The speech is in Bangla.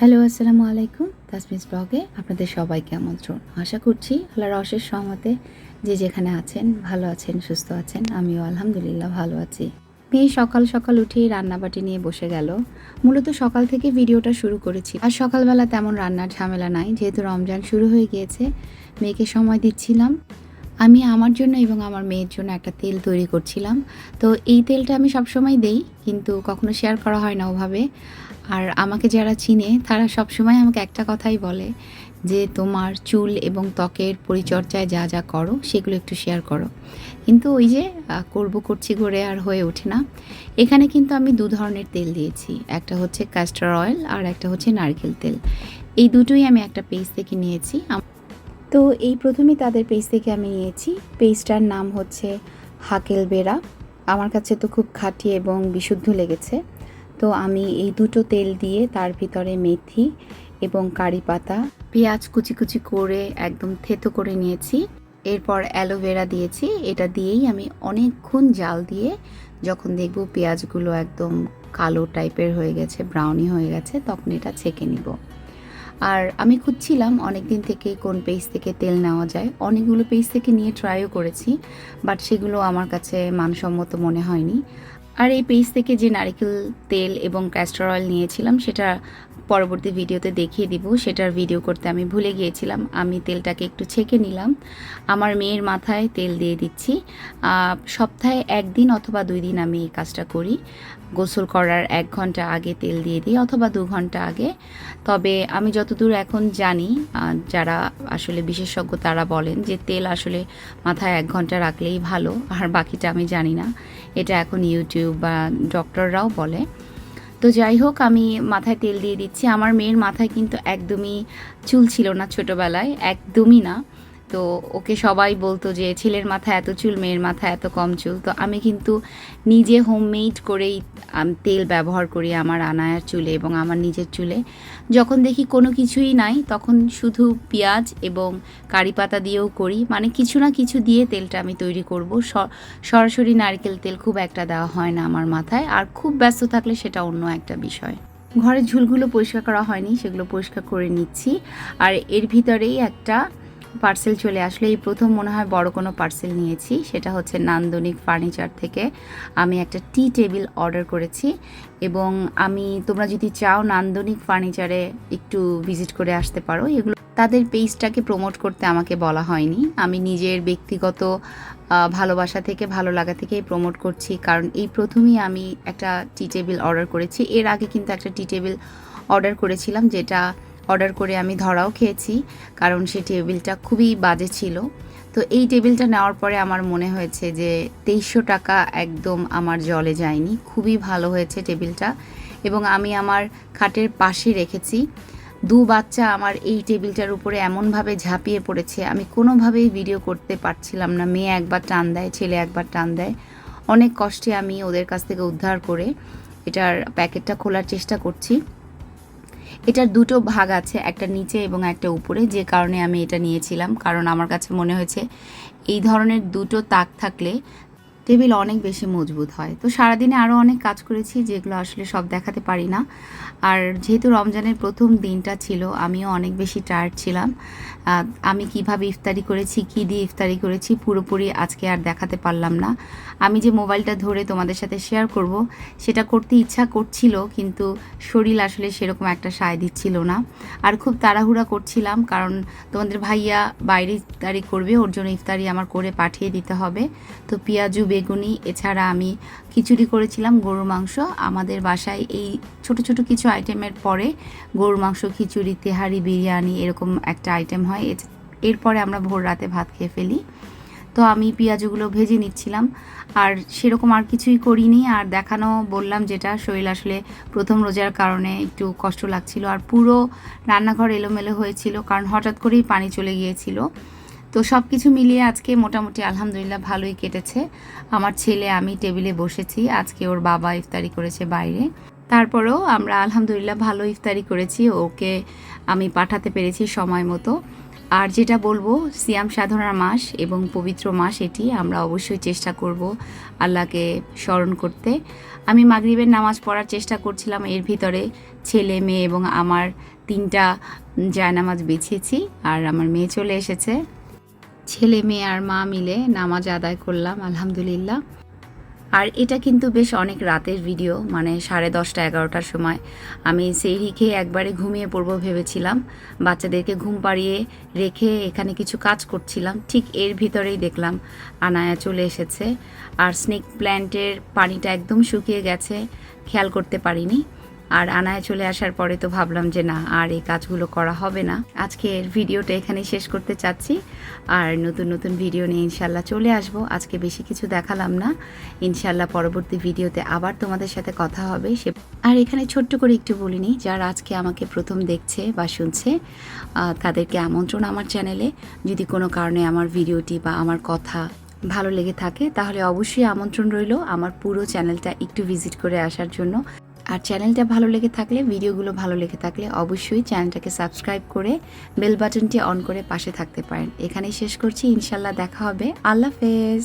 হ্যালো, আসসালামু আলাইকুম। তাসমিস ব্লগে আপনাদের সবাইকে আমন্ত্রণ। আশা করছি আল্লাহর অশেষ সহমতে যে যেখানে আছেন, ভালো আছেন, সুস্থ আছেন, আমিও আলহামদুলিল্লাহ ভালো আছি। মেয়ে সকাল সকাল উঠেই রান্নাবাটি নিয়ে বসে গেল। মূলত সকাল থেকে ভিডিওটা শুরু করেছি। আর সকালবেলা তেমন রান্নার ঝামেলা নাই, যেহেতু রমজান শুরু হয়ে গিয়েছে, মেয়েকে সময় দিচ্ছিলাম। আমি আমার জন্য এবং আমার মেয়ের জন্য একটা তেল তৈরি করছিলাম। তো এই তেলটা আমি সবসময় দেই, কিন্তু কখনো শেয়ার করা হয় না ওভাবে। আর আমাকে যারা চিনে, তারা সবসময় আমাকে একটা কথাই বলে যে, তোমার চুল এবং ত্বকের পরিচর্যায় যা যা করো, সেগুলো একটু শেয়ার করো। কিন্তু ওই যে করব, করছি করে আর হয়ে ওঠে না। এখানে কিন্তু আমি দু ধরনের তেল দিয়েছি। একটা হচ্ছে ক্যাস্টার অয়েল আর একটা হচ্ছে নারকেল তেল। এই দুটোই আমি একটা পেজ থেকে নিয়েছি। তো এই প্রথমেই তাদের পেজ থেকে আমি নিয়েছি। পেজটার নাম হচ্ছে হাকেল বেরা আমার কাছে তো খুব খাঁটি এবং বিশুদ্ধ লেগেছে। তো আমি এই দুটো তেল দিয়ে তার ভিতরে মেথি এবং কারি পাতা, পেঁয়াজ কুচি কুচি করে একদম থেতো করে নিয়েছি। এরপর অ্যালোভেরা দিয়েছি। এটা দিয়েই আমি অনেকক্ষণ জাল দিয়ে যখন দেখব পেঁয়াজগুলো একদম কালো টাইপের হয়ে গেছে ব্রাউনি হয়ে গেছে, তখন এটা ছেঁকে নিব। আর আমি খুঁজছিলাম অনেক দিন থেকে কোন পেজ থেকে তেল নেওয়া যায়। অনেকগুলো পেজ থেকে নিয়ে ট্রাইও করেছি বাট সেগুলো আমার কাছে মানসম্মত মনে হয়নি। আর এই পেজ থেকে যে নারিকেল তেল এবং ক্যাস্টর অয়েল নিয়েছিলাম, সেটা পরবর্তী ভিডিওতে দেখিয়ে দিব। সেটার ভিডিও করতে আমি ভুলে গিয়েছিলাম। আমি তেলটাকে একটু ছেঁকে নিলাম। আমার মেয়ের মাথায় তেল দিয়ে দিচ্ছি। সপ্তাহে একদিন অথবা দুই দিন আমি এই কাজটা করি। গোসল করার এক ঘণ্টা আগে তেল দিয়ে দিই অথবা দু ঘণ্টা আগে। তবে আমি যতদূর এখন জানি যারা আসলে বিশেষজ্ঞ তারা বলেন যে তেল আসলে মাথায় এক ঘণ্টা রাখলেই ভালো, আর বাকিটা আমি জানি না। এটা এখন ইউটিউব বা ডক্টররাও বলে। তো যাই হোক আমি মাথায় তেল দিয়ে দিচ্ছি। আমার মেয়ের মাথায় কিন্তু একদমই চুল ছিল না ছোটোবেলায়, একদমই না। তো ওকে সবাই বলতো যে ছেলের মাথায় এত চুল, মেয়ের মাথায় এত কম চুল। তো আমি কিন্তু নিজে হোমমেড করেই তেল ব্যবহার করি আমার আনায়ার চুলে এবং আমার নিজের চুলে। যখন দেখি কোনো কিছুই নাই, তখন শুধু পেঁয়াজ এবং কারি পাতা দিয়েও করি। মানে কিছু না কিছু দিয়ে তেলটা আমি তৈরি করব। সরাসরি নারকেল তেল খুব একটা দেওয়া হয় না আমার মাথায়। আর খুব ব্যস্ত থাকলে সেটা অন্য একটা বিষয়। ঘরের ঝুলগুলো পরিষ্কার করা হয়নি, সেগুলো পরিষ্কার করে নিচ্ছি। আর এর ভিতরেই একটা পার্সেল চলে আসলো এই প্রথম মনে হয় বড় কোনো পার্সেল নিয়েছি, সেটা হচ্ছে নান্দনিক ফার্নিচার থেকে আমি একটা টি টেবিল অর্ডার করেছি এবং আমি, তোমরা যদি চাও নান্দনিক ফার্নিচারে একটু ভিজিট করে আসতে পারো, এগুলো তাদের পেজটাকে প্রমোট করতে আমাকে বলা হয়নি। আমি নিজের ব্যক্তিগত ভালোবাসা থেকে, ভালো লাগা থেকেই প্রমোট করছি, কারণ এই প্রথমেই আমি একটা টি টেবিল অর্ডার করেছি। এর আগে কিন্তু একটা টি টেবিল অর্ডার করেছিলাম, যেটা অর্ডার করে আমি ধরাও খেয়েছি, কারণ সেই টেবিলটা খুবই বাজে ছিল। তো এই টেবিলটা নেওয়ার পরে আমার মনে হয়েছে যে তেইশশো টাকা একদম আমার জলে যায়নি। খুবই ভালো হয়েছে টেবিলটা এবং আমি আমার খাটের পাশে রেখেছি। দু বাচ্চা আমার এই টেবিলটার উপরে এমনভাবে ঝাঁপিয়ে পড়েছে, আমি কোনোভাবেই ভিডিও করতে পারছিলাম না। মেয়ে একবার টান দেয়, ছেলে একবার টান দেয়। অনেক কষ্টে আমি ওদের কাছ থেকে উদ্ধার করে এটার প্যাকেটটা খোলার চেষ্টা করছি। এটার দুটো ভাগ আছে, একটা নিচে এবং একটা উপরে। যে কারণে আমি এটা নিয়েছিলাম, কারণ আমার কাছে মনে হয়েছে এই ধরনের দুটো তাক থাকলে টেবিল অনেক বেশি মজবুত হয়। তো সারাদিনে আরও অনেক কাজ করেছি যেগুলো আসলে সব দেখাতে পারি না। আর যেহেতু রমজানের প্রথম দিনটা ছিল, আমিও অনেক বেশি টায়ার্ড ছিলাম। আমি কীভাবে ইফতারি করেছি, কি দিয়ে ইফতারি করেছি, পুরোপুরি আজকে আর দেখাতে পারলাম না। আমি যে মোবাইলটা ধরে তোমাদের সাথে শেয়ার করব, সেটা করতে ইচ্ছা করছিল, কিন্তু শরীর আসলে সেরকম একটা সায় দিচ্ছিল না। আর খুব তাড়াহুড়া করছিলাম, কারণ তোমাদের ভাইয়া বাইরে ইফতারি করবে, ওর জন্য ইফতারি আমার করে পাঠিয়ে দিতে হবে। তো পেঁয়াজু বেগুনি, এছাড়া আমি খিচুড়ি করেছিলাম, গরুর মাংস। আমাদের বাসায় এই ছোট ছোট কিছু আইটেমের পরে গরুর মাংস, খিচুড়ি, তেহারি, বিরিয়ানি এরকম একটা আইটেম হয়। এরপরে আমরা ভোর রাতে ভাত খেয়ে ফেলি। তো আমি পেঁয়াজগুলো ভেজে নিচ্ছিলাম। আর সেরকম আর কিছুই করিনি। আর দেখানো, বললাম যেটা, শরীর আসলে প্রথম রোজার কারণে একটু কষ্ট লাগছিল। আর পুরো রান্নাঘর এলোমেলো হয়েছিল, কারণ হঠাৎ করেই পানি চলে গিয়েছিল। তো সব কিছু মিলিয়ে আজকে মোটামুটি আলহামদুলিল্লাহ ভালোই কেটেছে। আমার ছেলে, আমি টেবিলে বসেছি। আজকে ওর বাবা ইফতারি করেছে বাইরে। তারপরেও আমরা আলহামদুলিল্লাহ ভালো ইফতারি করেছি। ওকে আমি পাঠাতে পেরেছি সময় মতো। আর যেটা বলব, সিয়াম সাধনার মাস এবং পবিত্র মাস এটি। আমরা অবশ্যই চেষ্টা করব আল্লাহকে স্মরণ করতে। আমি মাগরিবের নামাজ পড়ার চেষ্টা করছিলাম। এর ভিতরে ছেলে, মেয়ে এবং আমার তিনটা জায়নামাজ বিছিয়েছি আর আমার মেয়ে চলে এসেছে। ছেলে মেয়ে আর মা মিলে নামাজ আদায় করলাম, আলহামদুলিল্লাহ। আর এটা কিন্তু বেশ অনেক রাতের ভিডিও মানে সাড়ে দশটা, এগারোটার সময়। আমি সেই খেয়ে একবারে ঘুমিয়ে পড়ব ভেবেছিলাম। বাচ্চাদেরকে ঘুম পাড়িয়ে রেখে এখানে কিছু কাজ করছিলাম। ঠিক এর ভিতরেই দেখলাম আনায়া চলে এসেছে। আর স্নেক প্ল্যান্টের পানিটা একদম শুকিয়ে গেছে, খেয়াল করতে পারিনি। আর আনায় চলে আসার পরে তো ভাবলাম যে না, আর এই কাজগুলো করা হবে না। আজকের ভিডিওটা এখানে শেষ করতে চাচ্ছি। আর নতুন নতুন ভিডিও নিয়ে ইনশাল্লাহ চলে আসব। আজকে বেশি কিছু দেখালাম না। ইনশাল্লাহ পরবর্তী ভিডিওতে আবার তোমাদের সাথে কথা হবে। সে আর এখানে ছোট্ট করে একটু বলিনি যারা আজকে আমাকে প্রথম দেখছে বা শুনছে তাদেরকে আমন্ত্রণ আমার চ্যানেলে। যদি কোনো কারণে আমার ভিডিওটি বা আমার কথা ভালো লেগে থাকে, তাহলে অবশ্যই আমন্ত্রণ রইল আমার পুরো চ্যানেলটা একটু ভিজিট করে আসার জন্য। আর চ্যানেলটা ভালো লেগে থাকলে ভিডিওগুলো ভালো লেগে থাকলে অবশ্যই চ্যানেলটাকে সাবস্ক্রাইব করে বেল বাটনটি অন করে পাশে থাকতে পারেন। এখানেই শেষ করছি। ইনশাল্লাহ দেখা হবে। আল্লাহ হাফেজ।